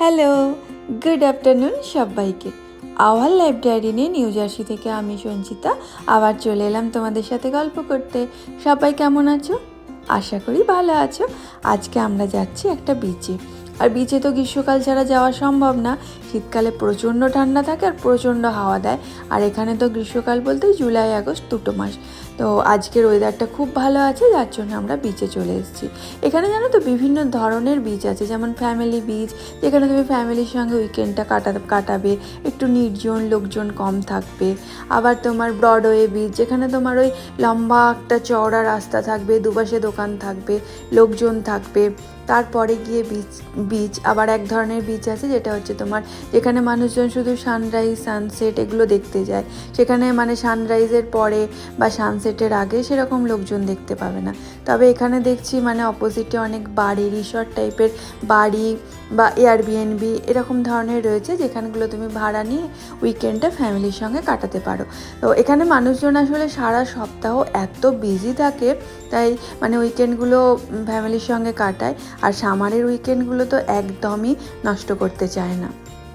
Hello good afternoon সবাইকে। Our life diary নিয়ে New Jersey থেকে আমি সঞ্চিতা, আবার চলে এলাম তোমাদের সাথে গল্প করতে। সবাই কেমন আছো? আশা করি ভালো আছো। আজকে আমরা যাচ্ছি একটা বিচে আর বিচে তো গ্রীষ্মকাল ছাড়া যাওয়া সম্ভব না। শীতকালে প্রচণ্ড ঠান্ডা থাকে আর প্রচণ্ড হাওয়া দেয়। আর এখানে তো গ্রীষ্মকাল বলতে জুলাই, আগস্ট, দুটো মাস। তো আজকের ওয়েদারটা খুব ভালো আছে, যার জন্য আমরা বিচে চলে এসেছি। এখানে জানো তো বিভিন্ন ধরনের বিচ আছে, যেমন ফ্যামিলি বিচ যেখানে তুমি ফ্যামিলির সঙ্গে উইকেন্ডটা কাটা, কাটাবে, একটু নির্জন লোকজন কম থাকবে। আবার তোমার ব্রডওয়ে বিচ যেখানে তোমার ওই লম্বা একটা চওড়া রাস্তা থাকবে, দুপাশে দোকান থাকবে, লোকজন থাকবে। তারপরে গিয়ে বিচ বিচ আবার এক ধরনের বিচ আছে, যেটা হচ্ছে তোমার যেখানে মানুষজন শুধু সানরাইজ সানসেট এগুলো দেখতে যায়। সেখানে মানে সানরাইজের পরে বা সানসেটের আগে সেরকম লোকজন দেখতে পাবে না। তবে এখানে দেখছি মানে অপোজিটে অনেক বাড়ি রিসর্ট টাইপের বাড়ি বা এয়ারবিএনবি এরকম ধরনের রয়েছে, যেখানগুলো তুমি ভাড়া নিয়ে উইকেন্ডটা ফ্যামিলির সঙ্গে কাটাতে পারো। তো এখানে মানুষজন আসলে সারা সপ্তাহ এত বিজি থাকে, তাই মানে উইকেন্ডগুলো ফ্যামিলির সঙ্গে কাটায়, আর সামারের উইকেন্ডগুলো তো একদমই নষ্ট করতে চায় না।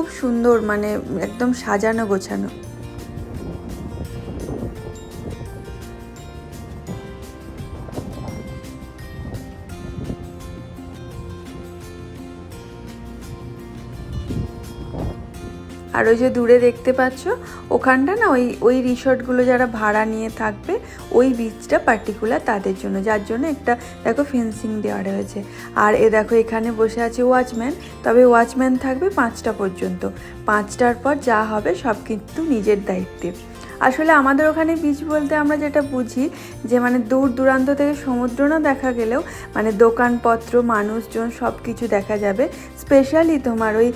খুব সুন্দর মানে একদম সাজানো গোছানো। আর ওই যে দূরে দেখতে পাচ্ছ, ওখানটা না ওই ওই রিসর্টগুলো যারা ভাড়া নিয়ে থাকবে, ওই বিচটা পার্টিকুলার তাদের জন্য। যার জন্য একটা, দেখো ফেন্সিং দেওয়া রয়েছে। আর এ দেখো এখানে বসে আছে ওয়াচম্যান তবে ওয়াচম্যান থাকবে পাঁচটা পর্যন্ত। পাঁচটার পর যা হবে সব কিন্তু নিজের দায়িত্বে। আসলে আমাদের ওখানে বিচ বলতে আমরা যেটা বুঝি, যে মানে দূর দূরান্ত থেকে সমুদ্র না দেখা গেলেও মানে দোকানপত্র, মানুষজন সব কিছু দেখা যাবে। স্পেশালি তোমার ওই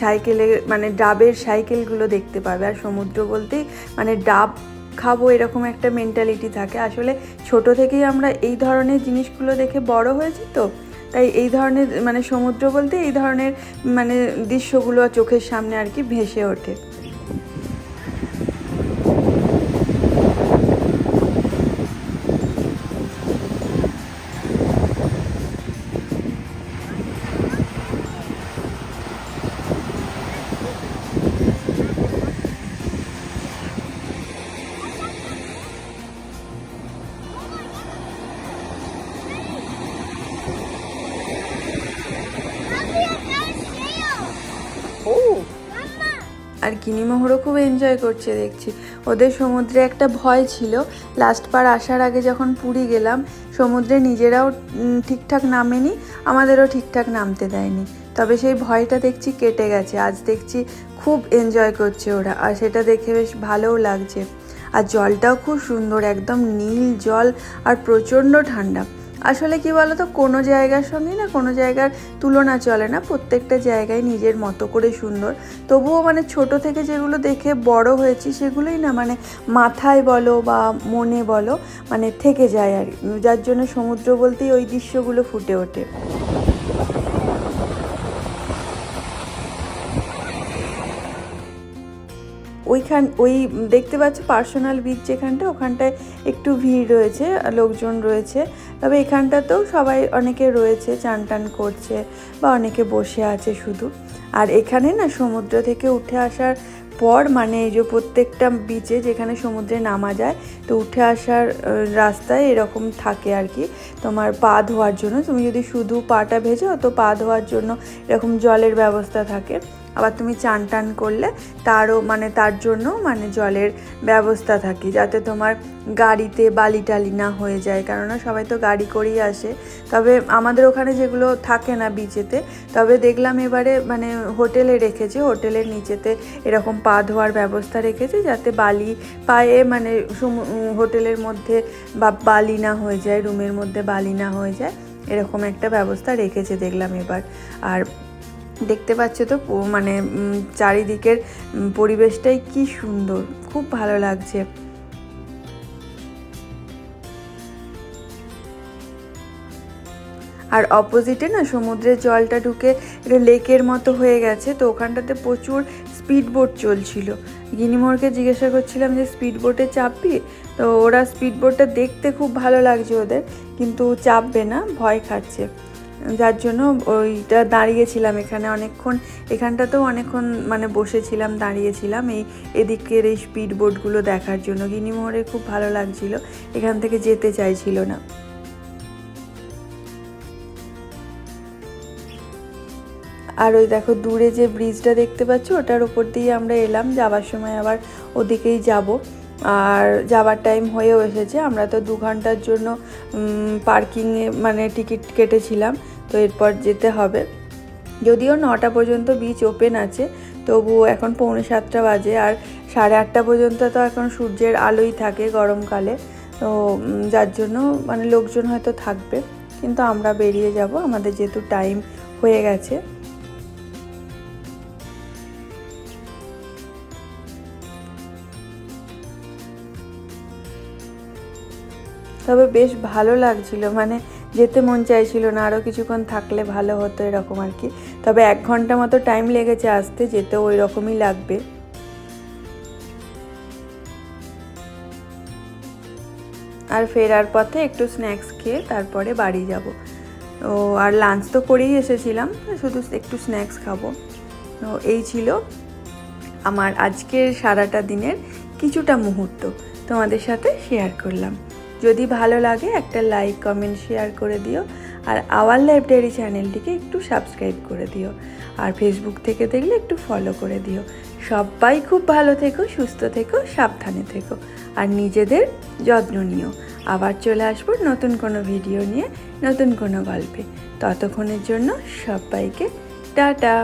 সাইকেলে মানে ডাবের সাইকেলগুলো দেখতে পাবে। আর সমুদ্র বলতে মানে ডাব খাব এরকম একটা মেন্টালিটি থাকে। আসলে ছোট থেকেই আমরা এই ধরনের জিনিসগুলো দেখে বড় হয়েছি তো। তাই এই ধরনের মানে সমুদ্র বলতে এই ধরনের মানে দৃশ্যগুলো চোখের সামনে আর কি ভেসে ওঠে। আর গিনিমোহরও খুব এনজয় করছে দেখছি। ওদের সমুদ্রে একটা ভয় ছিল। লাস্ট বার আসার আগে যখন পুরী গেলাম, সমুদ্রে নিজেরাও ঠিকঠাক নামেনি, আমাদেরও ঠিকঠাক নামতে দেয়নি। তবে সেই ভয়টা দেখছি কেটে গেছে। আজ দেখছি খুব এনজয় করছে ওরা, আর সেটা দেখে বেশ ভালোও লাগছে। আর জলটাও খুব সুন্দর, একদম নীল জল আর প্রচণ্ড ঠান্ডা। আসলে কি তো কোনো জায়গার সঙ্গে না কোনো জায়গার তুলনা চলে না, প্রত্যেকটা জায়গায় নিজের মতো করে সুন্দর তবুও মানে ছোট থেকে যেগুলো দেখে বড় হয়েছি সেগুলোই না মানে মাথায় বলো বা মনে বলো মানে থেকে যায় আর। যার জন্য সমুদ্র বলতেই ওই দৃশ্যগুলো ফুটে ওঠে ওইখান, ওই দেখতে পাচ্ছ পার্সোনাল বিচ যেখানটা, ওখানটায় একটু ভিড় রয়েছে, লোকজন রয়েছে। তবে এখানটাতেও সবাই অনেকে রয়েছে চান টান করছে বা অনেকে বসে আছে শুধু। আর এখানে না সমুদ্র থেকে উঠে আসার পর মানে এই যে প্রত্যেকটা বিচে যেখানে সমুদ্রে নামা যায়, তো উঠে আসার রাস্তায় এরকম থাকে আর কি। তোমার পা ধোয়ার জন্য, তুমি যদি শুধু পাটা ভেজো, তো পা ধোয়ার জন্য এরকম জলের ব্যবস্থা থাকে। আবার তুমি চান টান করলে তারও মানে তার জন্য মানে জলের ব্যবস্থা থাকে, যাতে তোমার গাড়িতে বালি টালি না হয়ে যায়। কেননা সবাই তো গাড়ি করেই আসে। তবে আমাদের ওখানে যেগুলো থাকে না বিচেতে, তবে দেখলাম এবারে মানে হোটেলে রেখেছে, হোটেলের নিচেতে এরকম পা ধোয়ার ব্যবস্থা রেখেছে, যাতে বালি পায়ে মানে হোটেলের মধ্যে বা বালি না হয়ে যায়, রুমের মধ্যে বালি না হয়ে যায়, এরকম একটা ব্যবস্থা রেখেছে দেখলাম এবার। আর দেখতে পাচ্ছ তো মানে চারিদিকের পরিবেশটাই কি সুন্দর, খুব ভালো লাগছে। আর অপোজিটে না সমুদ্রের জলটা ঢুকে এটা লেকের মতো হয়ে গেছে, তো ওখানটাতে প্রচুর স্পিড বোট চলছিল। গিনিমোরকে জিজ্ঞাসা করছিলাম যে স্পিড বোটে চাপবি? তো ওরা স্পিড বোটটা দেখতে খুব ভালো লাগছে ওদের, কিন্তু চাপবে না, ভয় খাচ্ছে। যার জন্য ওইটা দাঁড়িয়েছিলাম এখানে অনেকক্ষণ। এখানটাতেও অনেকক্ষণ মানে বসেছিলাম, দাঁড়িয়েছিলাম এই এদিকের এই স্পিড বোটগুলো দেখার জন্য। গিনিমোহরে খুব ভালো লাগছিল, এখান থেকে যেতে চাইছিল না। আর ওই দেখো দূরে যে ব্রিজটা দেখতে পাচ্ছ, ওটার উপর দিয়ে আমরা এলাম যাওয়ার সময় আবার ওদিকেই যাব। আর যাওয়ার টাইম হয়েও এসেছে, আমরা তো দু ঘণ্টার জন্য পার্কিংয়ে মানে টিকিট কেটেছিলাম। তো এরপর যেতে হবে। যদিও নটা পর্যন্ত বিচ ওপেন আছে তবু এখন পৌনে সাতটা বাজে আর সাড়ে আটটা পর্যন্ত তো এখন সূর্যের আলোই থাকে গরমকালে। তো যার জন্য মানে লোকজন হয়তো থাকবে, কিন্তু আমরা বেরিয়ে যাব। আমাদের যেহেতু টাইম হয়ে গেছে। তবে বেশ ভালো লাগছিল। মানে যেতে মন চাইছিল না আরও কিছুক্ষণ থাকলে ভালো হতো এরকম আর কি। তবে এক ঘণ্টা মতো টাইম লেগেছে আসতে যেতে ওই রকমই লাগবে। আর ফেরার পথে একটু স্ন্যাক্স খেয়ে তারপরে বাড়ি যাব। তো আর লাঞ্চ তো করেই এসেছিলাম, শুধু একটু স্ন্যাক্স খাব। তো এই ছিল আমার আজকের সারাটা দিনের কিছুটা মুহূর্ত তোমাদের সাথে শেয়ার করলাম। যদি ভালো লাগে, একটা লাইক কমেন্ট শেয়ার করে দিও। আর আওয়ার লাইব্রেরি চ্যানেলটিকে একটু সাবস্ক্রাইব করে দিও। আর ফেসবুক থেকে দেখলে একটু ফলো করে দিও। সবাই খুব ভালো থেকো, সুস্থ থেকো, সাবধানে থেকো। আর নিজেদের যত্ন নিও। আবার চলে আসব নতুন কোনো ভিডিও নিয়ে, নতুন কোনো গল্পে। ততক্ষণের জন্য সবাইকে টাটা!